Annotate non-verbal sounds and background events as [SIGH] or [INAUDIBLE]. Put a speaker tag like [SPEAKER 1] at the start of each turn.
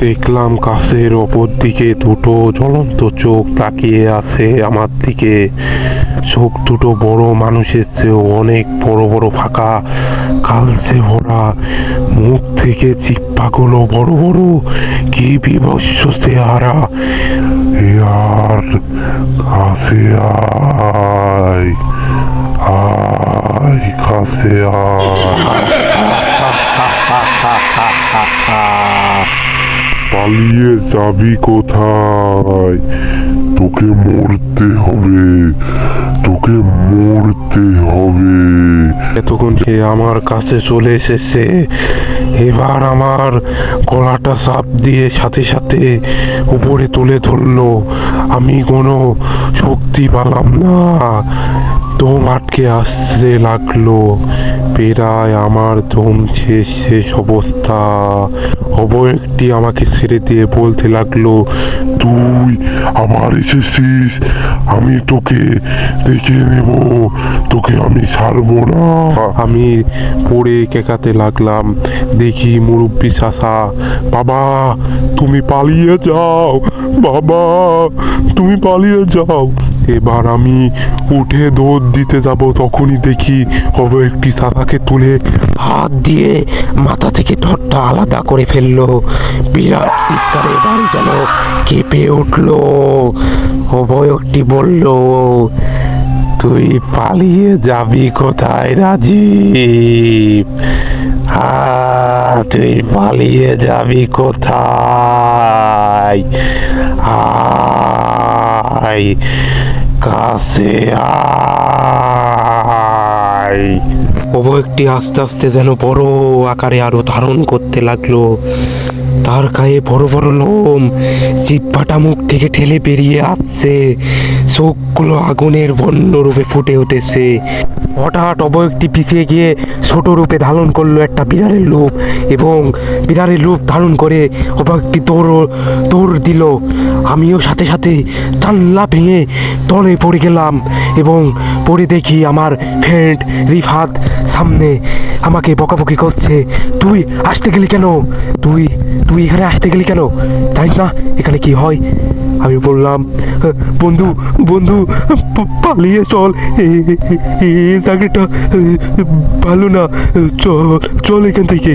[SPEAKER 1] দেখলাম কাছের ওপর দিকে দুটো জ্বলন্ত চোখ তাকিয়ে আছে আমার দিকে। চোখ দুটো বড় মানুষের চেয়েও অনেক বড় বড় ফাঁকা, কালচে ভরা, মুখ থেকে চিপ্পাগুলো বড় বড়, কি বিভৎস চেহারা। আর কাছে আয় আয় কাছে আয়। [LAUGHS] পালিয়ে যাবি কোথায়? তোকে মরতে হবে। তোকে মরতে হবে। এতক্ষণ সে আমার কাছে চলে এসেছে। এবার আমার গলাটা চাপ দিয়ে সাথে সাথে উপরে তুলে ধরলো। আমি কোনো শক্তি পালাম না। দম আটকে আসতে লাগল। প্রায় আমার দম শেষ শেষ অবস্থা। অবয়কটি আমাকে ছেড়ে দিয়ে বলতে লাগল, তুই আমার এসেছিস, আমি তোকে দেখে নেব, তোকে আমি ছাড়বো না। আমি পড়ে কেকাতে লাগলাম, দেখি মুরব্বী চাষা বাবা, তুমি পালিয়ে যাও, বাবা, তুমি পালিয়ে যাও। এবার আমি উঠে দৌড় দিতে যাব, তখনই দেখি হবে একটি সাদাকে তুলে
[SPEAKER 2] হাত দিয়ে মাথা থেকে ঠোঁটটা আলাদা করে ফেলল। বিরাট চিৎকারে বাড়ি যেন কেঁপে উঠল। অবয়কটি বলল,
[SPEAKER 1] তুই পালিয়ে যাবি কোথায় রাজীব? তুই পালিয়ে যাবি কোথায়? আয়। কাছে আয়।
[SPEAKER 2] একটি আস্তে আস্তে যেন বড় আকারে আরও ধারণ করতে লাগল। তার গায়ে বড় বড় লোম জিব্বাটা মুখ থেকে ঠেলে বেরিয়ে আসছে। চোখগুলো আগুনের বন্য রূপে ফুটে উঠেছে। হঠাৎ অবয়কটি পিছিয়ে গিয়ে ছোট রূপে ধারণ করল একটা বিড়ালের রূপ এবং বিড়ালের রূপ ধারণ করে অবয়কটি দৌড় দৌড় দিল। আমিও সাথে সাথে জানলা ভেঙে তলে পড়ে গেলাম এবং পড়ে দেখি আমার ফ্রেন্ড রিফাত সামনে আমাকে বকাবকি করছে। তুই আসতে গেলি কেন? তুই তুই এখানে আসতে গেলি কেন? জানিস না? এখানে কি হয়? আমি বললাম, বন্ধু বন্ধু, পালিয়ে চল। জায়গাটা ভালো না। চল এখান থেকে।